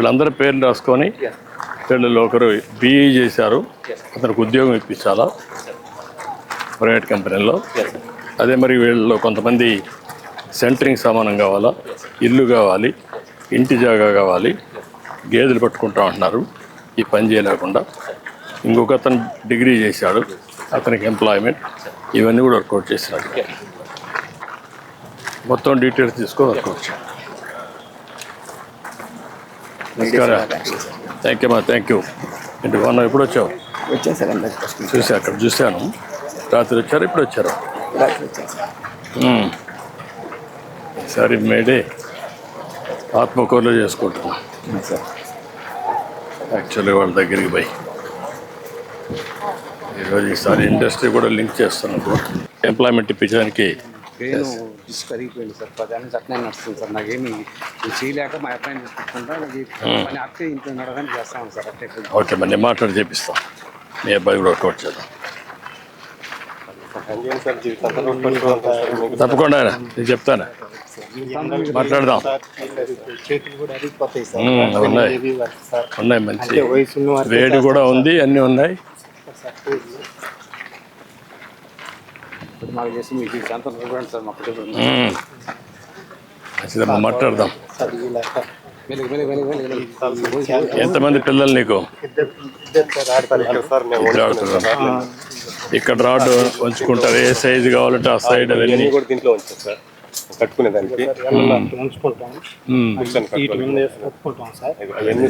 వీళ్ళందరి పేర్లు రాసుకొని వీళ్ళు ఒకరు బీఈ చేశారు. అతనికి ఉద్యోగం ఇప్పించాలా? ప్రైవేట్ కంపెనీలో. అదే మరి వీళ్ళలో కొంతమంది సెంటరింగ్ సామానం కావాలా? ఇల్లు కావాలి. ఇంటి జాగా కావాలి. గేదెలు పట్టుకుంటా ఉంటున్నారు. ఈ పని చేయలేకుండా. ఇంకొక అతను డిగ్రీ చేశాడు. అతనికి ఎంప్లాయ్మెంట్. ఇవన్నీ కూడా వర్కౌట్ చేసినాడు మొత్తం డీటెయిల్స్ తీసుకొని వర్కౌట్ చేయాలి. థ్యాంక్ యూ మా థ్యాంక్ యూ ఇంటి బాగున్నావు ఎప్పుడు వచ్చావు? వచ్చాను సార్ చూసా అక్కడ చూశాను. రాత్రి వచ్చారు? ఇప్పుడు వచ్చారు? సార్ మేడే. ఆత్మకూరులో చేసుకుంటున్నాం. అవును సార్ యాక్చువల్లీ వాళ్ళ దగ్గరికి పోయి. ఈరోజు ఈసారి ఇండస్ట్రీ కూడా లింక్ చేస్తున్నప్పుడు ఎంప్లాయ్మెంట్ ఇప్పించడానికి నేను డిస్క్ సార్. పదాన్ని అట్లనే నడుస్తుంది సార్. నాకేమి ఇది చేయలేక మా అబ్బాయిని చూసుకుంటా నాకు పని అట్టే ఇంట్లో నడవడానికి చేస్తాను సార్. అట్టే ఓకే మరి నేను మాట్లాడి చేపిస్తాం. మీ అబ్బాయి కూడా వర్కౌట్ చేద్దాం. తప్పకుండా నేను చెప్తాను. మాట్లాడదాం. అవి ఉన్నాయి. మంచి. వేడి కూడా ఉంది అన్నీ ఉన్నాయి. మాకు చేసి మీకు ఎంత చూడండి సార్ మా కుటుంబం మ్మ్. మంచిదమ్మా మాట్లాడదాం. ఎంతమంది పిల్లలు నీకు. ఇక్కడ రాడ్ ఉంచుకుంటారు ఏ సైజు కావాలంటే ఆ సైడ్ అవన్నీ. కూడా దీంట్లో ఉంచాం సార్. కట్టుకునే దానికి ఉంచుకుంటాం sir.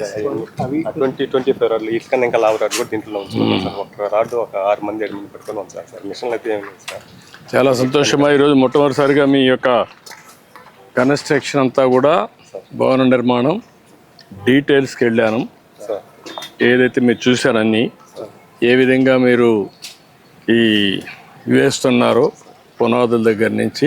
Sir. Twenty twenty five రాడ్లు ఇటుకన్నా ఇంకా లావు రాడ్ కూడా దీంట్లో ఉంచుకున్నాం సార్. ఒక రాడ్ ఒక ఆరు మంది ఏడు మంది పెట్టుకొని ఉంచాలి సార్ మిషన్లు అయితే ఏం లేదు సార్. చాలా సంతోషమా ఈరోజు మొట్టమొదటిసారిగా మీ యొక్క కన్స్ట్రక్షన్ అంతా కూడా భవన నిర్మాణం డీటెయిల్స్కి వెళ్ళాను. సార్. ఏదైతే మీరు చూశారన్నీ ఏ విధంగా మీరు ఈ వేస్తున్నారో పునాదుల దగ్గర నుంచి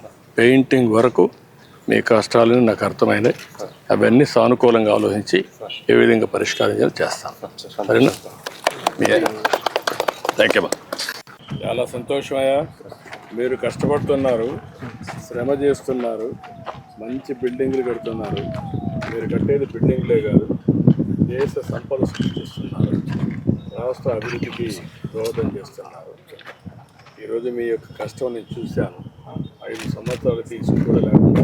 పెయింటింగ్ వరకు మీ కష్టాలని నాకు అర్థమైనాయి. అవన్నీ సానుకూలంగా ఆలోచించి ఏ విధంగా పరిష్కారం చేస్తాను. సరేనా? థ్యాంక్ యూ చాలా సంతోషమయ్యా మీరు కష్టపడుతున్నారు శ్రమ చేస్తున్నారు మంచి బిల్డింగ్లు కడుతున్నారు. మీరు కట్టేది బిల్డింగ్లే కాదు దేశ సంపద సృష్టిస్తున్నారు. రాష్ట్ర అభివృద్ధికి దోహదం చేస్తున్నారు. ఈరోజు మీ యొక్క కష్టం నేను చూశాను. ఐదు సంవత్సరాలు తీసి కూడా లేకుండా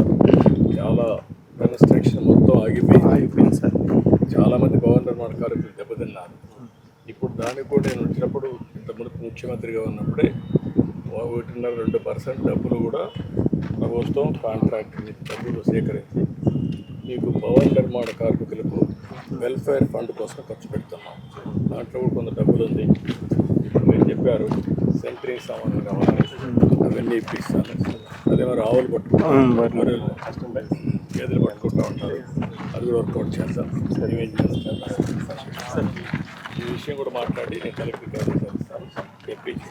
చాలా కన్స్ట్రక్షన్ మొత్తం ఆగిపోయింది. అయిపోయింది సార్. చాలామంది భవన నిర్మాణ కార్మికులు దెబ్బతిన్నారు. ఇప్పుడు దానికి కూడా నేను వచ్చినప్పుడు ఇంతకుముందు ముఖ్యమంత్రిగా ఉన్నప్పుడే ఒకటిన్నర రెండు పర్సెంట్ డబ్బులు కూడా ప్రభుత్వం కాంట్రాక్ట్ డబ్బులు సేకరించి మీకు భవన నిర్మాణ కార్మికులకు వెల్ఫేర్ ఫండ్ కోసం ఖర్చు పెడుతున్నాం. దాంట్లో కూడా కొంత డబ్బులు ఉంది. ఇప్పుడు మీరు చెప్పారు సెంటరింగ్ సామాన్లు కావాలి అవన్నీ ఇప్పిస్తాను అదే మరి ఆవులు పట్టుకుంటాం గొర్రెలు గేదెలు పట్టుకుంటూ ఉంటారు. అది కూడా వర్కౌట్ చేద్దాం ఏమేం చేస్తాం ఈ విషయం కూడా మాట్లాడి నేను కలెక్టర్ గారు తెప్పించి